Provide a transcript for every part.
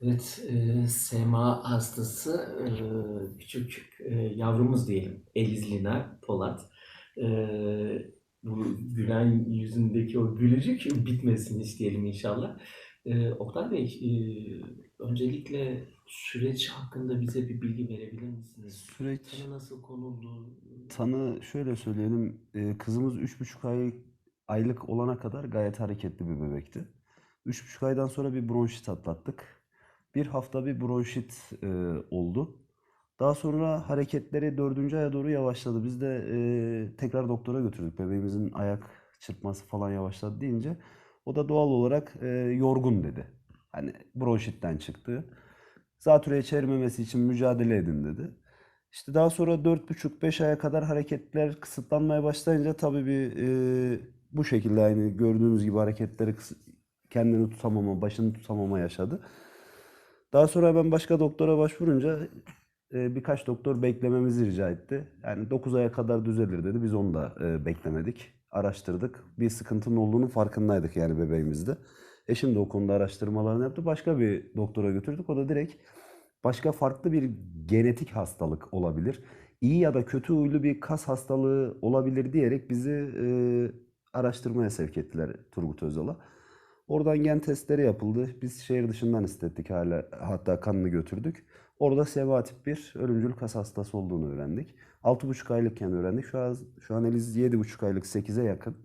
Evet, e, SMA hastası e, küçük e, yavrumuz diyelim. Elizlina Polat. E, bu gülen yüzündeki o gülücük bitmesin isteyelim inşallah. E, Oktay Bey, e, öncelikle süreç hakkında bize bir bilgi verebilir misiniz? Süreç Tanı nasıl konuldu? tanı şöyle söyleyelim. e, Kızımız üç buçuk ay aylık olana kadar gayet hareketli bir bebekti. Üç buçuk aydan sonra bir bronşit atlattık. Bir hafta bir bronşit e, oldu. Daha sonra hareketleri dördüncü aya doğru yavaşladı. Biz de e, tekrar doktora götürdük. Bebeğimizin ayak çırpması falan yavaşladı deyince o da doğal olarak e, yorgun dedi. Hani bronşitten çıktı. Zatürreye çevirmemesi için mücadele edin dedi. İşte daha sonra 4,5-5 aya kadar hareketler kısıtlanmaya başlayınca tabii bir e, bu şekilde aynı gördüğünüz gibi hareketleri kendini tutamama, başını tutamama yaşadı. Daha sonra ben başka doktora başvurunca e, birkaç doktor beklememizi rica etti. Yani 9 aya kadar düzelir dedi. Biz onu da e, beklemedik. Araştırdık. Bir sıkıntının olduğunu farkındaydık yani bebeğimizde. Eşim de o konuda araştırmalarını yaptı. Başka bir doktora götürdük. O da direkt başka farklı bir genetik hastalık olabilir. İyi ya da kötü huylu bir kas hastalığı olabilir diyerek bizi e, araştırmaya sevk ettiler Turgut Özal'a. Oradan gen testleri yapıldı. Biz şehir dışından istettik hala hatta kanını götürdük. Orada SEVA tip 1 ölümcül kas hastası olduğunu öğrendik. 6,5 aylıkken öğrendik. Şu an şu an Eliz 7,5 aylık 8'e yakın.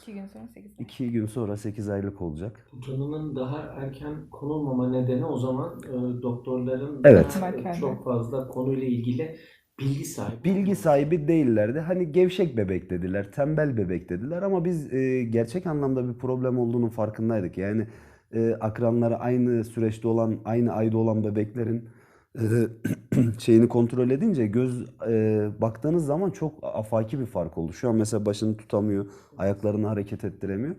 İki gün sonra 8 2 gün sonra 8 aylık olacak. Bu tanının daha erken konulmama nedeni o zaman e, doktorların Evet. çok fazla konuyla ilgili bilgi sahibi. Bilgi sahibi değillerdi. Hani gevşek bebek dediler, tembel bebek dediler ama biz e, gerçek anlamda bir problem olduğunun farkındaydık. Yani e, akranları aynı süreçte olan, aynı ayda olan bebeklerin e, şeyini kontrol edince göz e, baktığınız zaman çok afaki bir fark oldu. Şu an mesela başını tutamıyor, ayaklarını hareket ettiremiyor.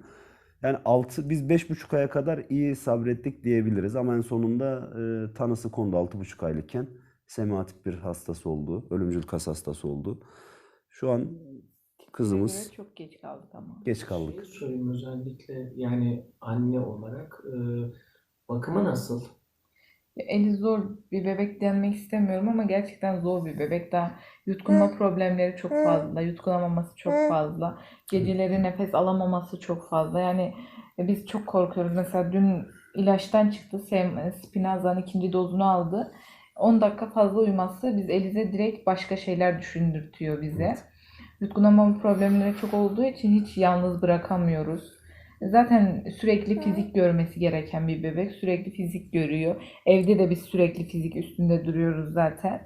Yani altı, biz beş buçuk aya kadar iyi sabrettik diyebiliriz ama en sonunda e, tanısı kondu altı buçuk aylıkken. SMA tip bir hastası oldu, ölümcül kas hastası oldu. Şu an kızımız göre çok geç kaldık ama. geç kaldık. Şeyi sorayım özellikle yani anne olarak e, bakımı nasıl? Eli zor bir bebek denmek istemiyorum ama gerçekten zor bir bebek. Daha yutkunma problemleri çok fazla, yutkunamaması çok fazla, geceleri nefes alamaması çok fazla. Yani e, biz çok korkuyoruz. Mesela dün ilaçtan çıktı, Spinraza'nın ikinci dozunu aldı. 10 dakika fazla uyuması biz Elize direkt başka şeyler düşündürtüyor bize. Evet. Problemleri çok olduğu için hiç yalnız bırakamıyoruz. Zaten sürekli fizik görmesi gereken bir bebek. Sürekli fizik görüyor. Evde de biz sürekli fizik üstünde duruyoruz zaten.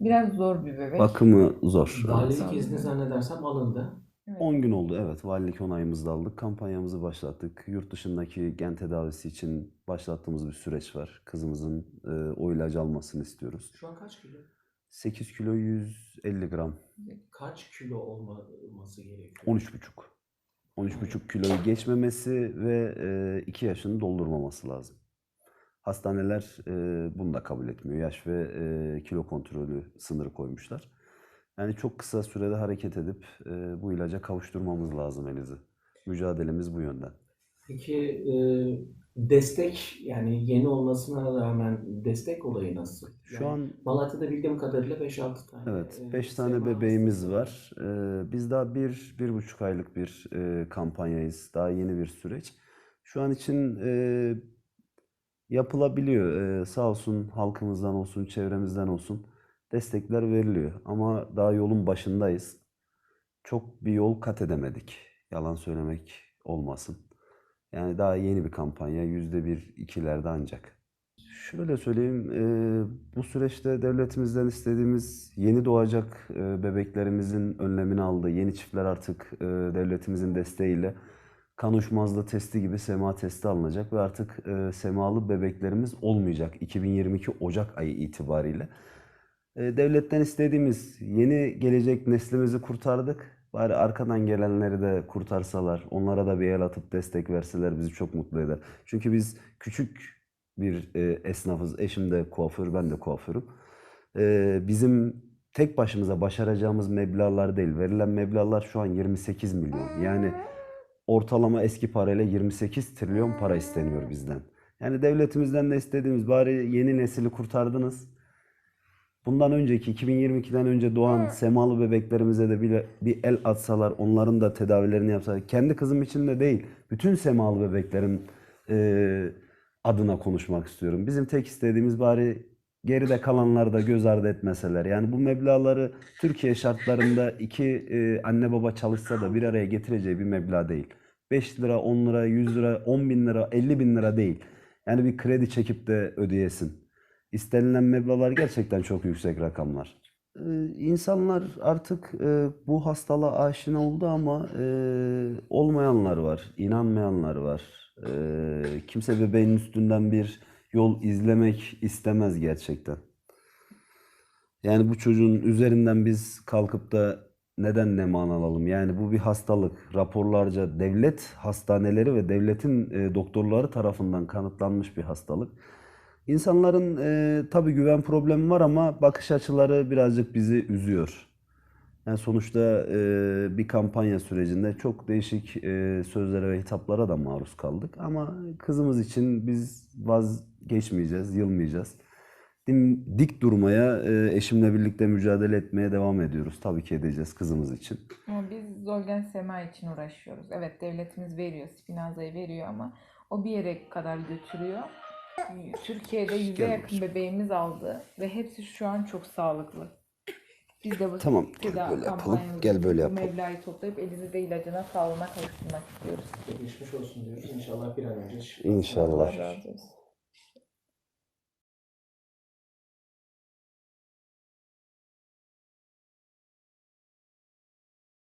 Biraz zor bir bebek. Bakımı zor. Valilik izni zannedersem alındı. Evet. 10 gün oldu evet. Valilik onayımızı da aldık. Kampanyamızı başlattık. Yurt dışındaki gen tedavisi için başlattığımız bir süreç var. Kızımızın e, o ilacı almasını istiyoruz. Şu an kaç kilo? 8 kilo 150 gram. Kaç kilo olması gerekiyor? 13,5. 13,5 kiloyu geçmemesi ve 2 yaşını doldurmaması lazım. Hastaneler e, bunu da kabul etmiyor. Yaş ve e, kilo kontrolü sınırı koymuşlar. Yani çok kısa sürede hareket edip e, bu ilaca kavuşturmamız lazım Eliz'i. Mücadelemiz bu yönden. Peki e, destek yani yeni olmasına rağmen destek olayı nasıl? Şu Yani an Malatya'da bildiğim kadarıyla 5-6 tane evet e, 5 tane bebeğimiz var. E, biz daha bir, bir buçuk aylık bir e, kampanyayız. Daha yeni bir süreç. Şu an için e, yapılabiliyor. Ee, sağ olsun halkımızdan olsun, çevremizden olsun destekler veriliyor. Ama daha yolun başındayız. Çok bir yol kat edemedik. Yalan söylemek olmasın. Yani daha yeni bir kampanya. Yüzde bir, ikilerde ancak. Şöyle söyleyeyim, bu süreçte devletimizden istediğimiz yeni doğacak bebeklerimizin önlemini aldı. Yeni çiftler artık devletimizin desteğiyle kan uyuşmazlığı testi gibi sema testi alınacak ve artık e, semalı bebeklerimiz olmayacak 2022 Ocak ayı itibariyle. E, devletten istediğimiz yeni gelecek neslimizi kurtardık. Bari arkadan gelenleri de kurtarsalar, onlara da bir el atıp destek verseler bizi çok mutlu eder. Çünkü biz küçük bir e, esnafız. Eşim de kuaför, ben de kuaförüm. E, bizim tek başımıza başaracağımız meblağlar değil. Verilen meblağlar şu an 28 milyon. Yani ortalama eski parayla 28 trilyon para isteniyor bizden. Yani devletimizden de istediğimiz bari yeni nesili kurtardınız. Bundan önceki 2022'den önce doğan semalı bebeklerimize de bile bir el atsalar, onların da tedavilerini yapsalar. Kendi kızım için de değil, bütün semalı bebeklerin e, adına konuşmak istiyorum. Bizim tek istediğimiz bari geride kalanları da göz ardı etmeseler. Yani bu meblağları Türkiye şartlarında iki e, anne baba çalışsa da bir araya getireceği bir meblağ değil. 5 lira, 10 lira, 100 lira, 10 bin lira, 50 bin lira değil. Yani bir kredi çekip de ödeyesin. İstenilen meblağlar gerçekten çok yüksek rakamlar. Ee, İnsanlar artık e, bu hastalığa aşina oldu ama e, olmayanlar var, inanmayanlar var. E, kimse bebeğin üstünden bir yol izlemek istemez gerçekten. Yani bu çocuğun üzerinden biz kalkıp da neden neman alalım? Yani bu bir hastalık. Raporlarca devlet hastaneleri ve devletin e, doktorları tarafından kanıtlanmış bir hastalık. İnsanların e, tabii güven problemi var ama bakış açıları birazcık bizi üzüyor. Yani sonuçta e, bir kampanya sürecinde çok değişik e, sözlere ve hitaplara da maruz kaldık. Ama kızımız için biz vazgeçmeyeceğiz, yılmayacağız. Dik durmaya, e, eşimle birlikte mücadele etmeye devam ediyoruz. Tabii ki edeceğiz kızımız için. Ama biz Zolgen Sema için uğraşıyoruz. Evet devletimiz veriyor, Spinaza'yı veriyor ama o bir yere kadar götürüyor. Türkiye'de yüze yakın bebeğimiz aldı ve hepsi şu an çok sağlıklı. Biz de bu Tamam, gel tedavi böyle yapalım. kampanyamızı, Gel böyle bu yapalım. meblağı toplayıp elinizde ilacına, sağlığına kavuşturmak istiyoruz. Geçmiş olsun diyoruz. İnşallah bir an önce şifa- İnşallah. Allah razı olsun.